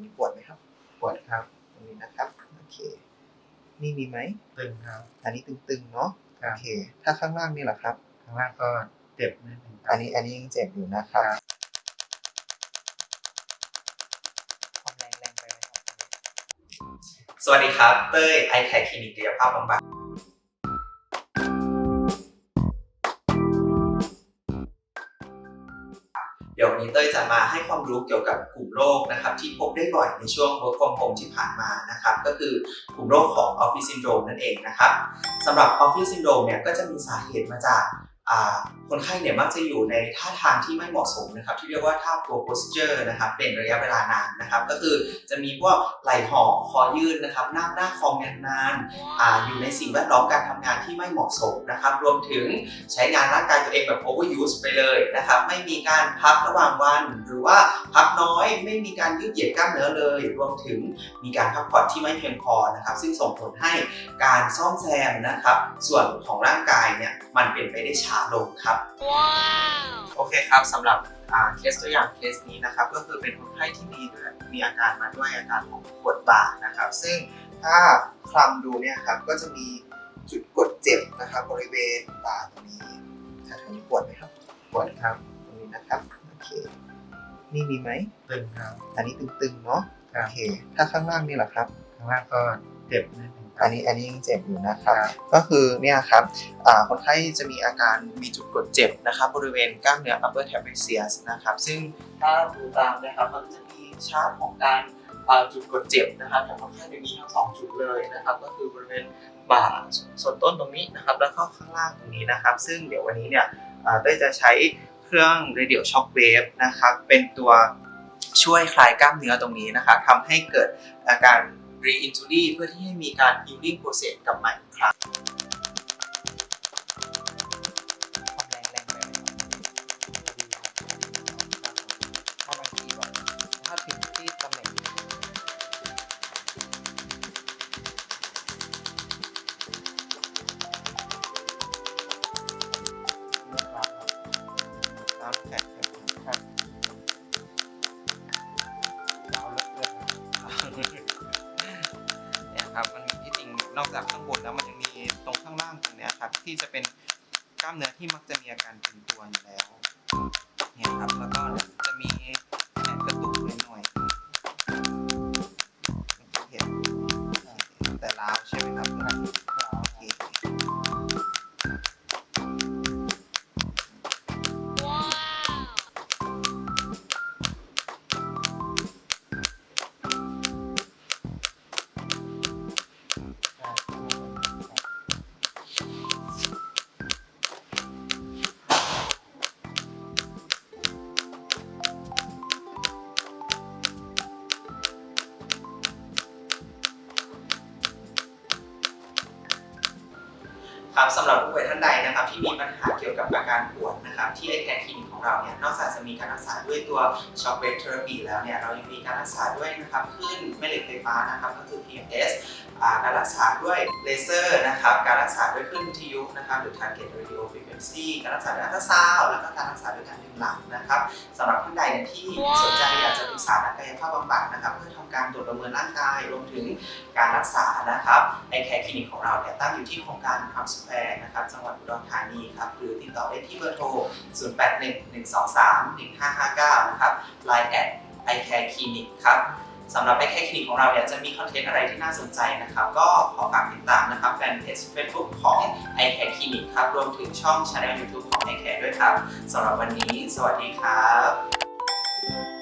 างนี้ปวดไหมครับ ปวดครับ ตรงนี้นะครับ โอเค นี่มีไหม ตึงครับ อันนี้ตึงๆ เนาะครัโอบเค ถ้าข้างล่างนี่แหละครับ ข้างล่างก็เจ็บนิดนึงครัอับนนี้ อันนี้ยังเจ็บอยู่นะครับครับความแรงแรงไปไหมครับสวัสดีครับ เต้ยไอแคคลินิกกายภาพบำบัด ดี๋ยววันนี้เต้ยจะมาให้ความรู้เกี่ยวกับกลุ่มโรคนะครับที่พบได้บ่อยในช่วง work from home ที่ผ่านมานะครับก็คือกลุ่มโรคของ office syndrome นั่นเองนะครับสำหรับ office syndrome เนี่ยก็จะมีสาเหตุมาจาก คนไข้เนี่ยมักจะอยู่ในท่าทางที่ไม่เหมาะสมนะครับที่เรียกว่าท่า poor posture นะครับเป็นระยะเวลานานนะครับก็คือจะมีพวกไหล่ห่อคอยืดนะครับนั่งหน้าคอมนานๆอ่าอยู่ในสิ่งแวดล้อมการทำงานที่ไม่เหมาะสมนะครับรวมถึงใช้งานร่างกายตัวเองแบบ overuse ไปเลยนะครับไม่มีการพักระหว่างวัน หรือว่าพักน้อยไม่มีการยืดเหยียดกล้ามเนื้อเลย รวมถึงมีการพักผ่อนที่ไม่เพียงพอนะครับซึ่งส่งผลให้การซ่อมแซมนะครับส่วนของร่างกายเนี่ยมันเป็นไปได้ช้าลงครับโอเคครับสำหรับอ่าเคสตัวอย่างเคสนี้นะครับก็คือเป็นคนไข้ที่มีด้วยมีอาการมาด้วยอาการของปวดบ่านะครับ ซึ่งถ้าคลำดูเนี่ยครับก็จะมีจุดกดเจ็บนะครับบริเวณบ่าตรงนี้แถวๆนี้ปวดไหมครับปวดครับตรงนี้นะครับโอเคนี่มีไหมตึงครับอันนี้ตึงๆเนาะครัโอบเคถ้าข้างล่างนี่แหละครับ ข้างล่างก็เจ็บนิดนึงครั อับนนี้อันนี้ยังเจ็บอยู่นะครับครับก็คือเนี่ยครับอ่าคนไข้จะมีอาการมีจุดกดเจ็บนะครับบริเวณกล้ามเนื้อ upper trapezius นะครับ ซึ่งถ้าดูตามนะครับมันก็จะมีชาร์ตของการอ่าจุดกดเจ็บนะครับแต่คนไข้จะมีทั้งสองจุดเลยนะครับ ก็คือบริเวณบ่าส่วนต้นตรงนี้นะครับ แล้วก็ข้างล่างตรงนี้นะครับ ซึ่งเดี๋ยววันนี้เนี่ยอ่าเต้ยจะใช้เครื่อง radio shock wave นะครับ เป็นตัวช่วยคลายกล้ามเนื้อตรงนี้นะครับทำให้เกิดอาการ re-injury เพื่อที่ให้มีการ healing process กลับมาอีกครั้งความแรง นี่ยครับมันที่จริงนอกจากข้างบนแล้วมันยังมีตรงข้างล่างตรงเนี้ยครับที่จะเป็นกล้ามเนื้อที่มักจะมีอาการตึงตัวอยู่แล้ว ครับสำหรับผู้ป่วยท่านใดนะครับ ที่มีปัญหาเกี่ยวกับอาการปวดนะครับ ที่ไอแคนคลินิกของเราเนี่ยนอกจากจะมีการรักษาด้วยตัวช็อคเวฟเทอราปีแล้วเนี่ยเรายังมีการรักษาด้วยนะครับขึ้นแม่เหล็กไฟฟ้านะครับก็คือ PMS การรักษาด้วยเลเซอร์นะครับ การรักษาด้วยคลื่นวิทยุนะครับหรือ target radio frequency การรักษาด้วยอัลตราซาวด์แล้วก็การรักษาด้วยการดึงหลังนะครับสำหรับท่านใดเนี่ยที่สนใจอยากจะปรึกษานักกายภาพบำบัดนะครับ เพื่อทำการตรวจประเมินร่างกายรวมถึงการรักษานะครับไอแคร์คลินิกของเราเนี่ยตั้งอยู่ที่โครงการพามสแควร์นะครับจังหวัดอุดรธานีครับหรือติดต่อได้ที่เบอร์โทร 0811231559 นะครับ Line แอด iCare Clinic ครับ สำหรับ iCare Clinic ของเราเนี่ยจะมีคอนเทนต์อะไรที่น่าสนใจนะครับ ก็ขอฝากติดตามนะครับแฟนเพจ Facebook ของ iCare Clinic ครับ รวมถึงช่อง Channel YouTube ของ iCare ด้วยครับสำหรับวันนี้ สวัสดีครับ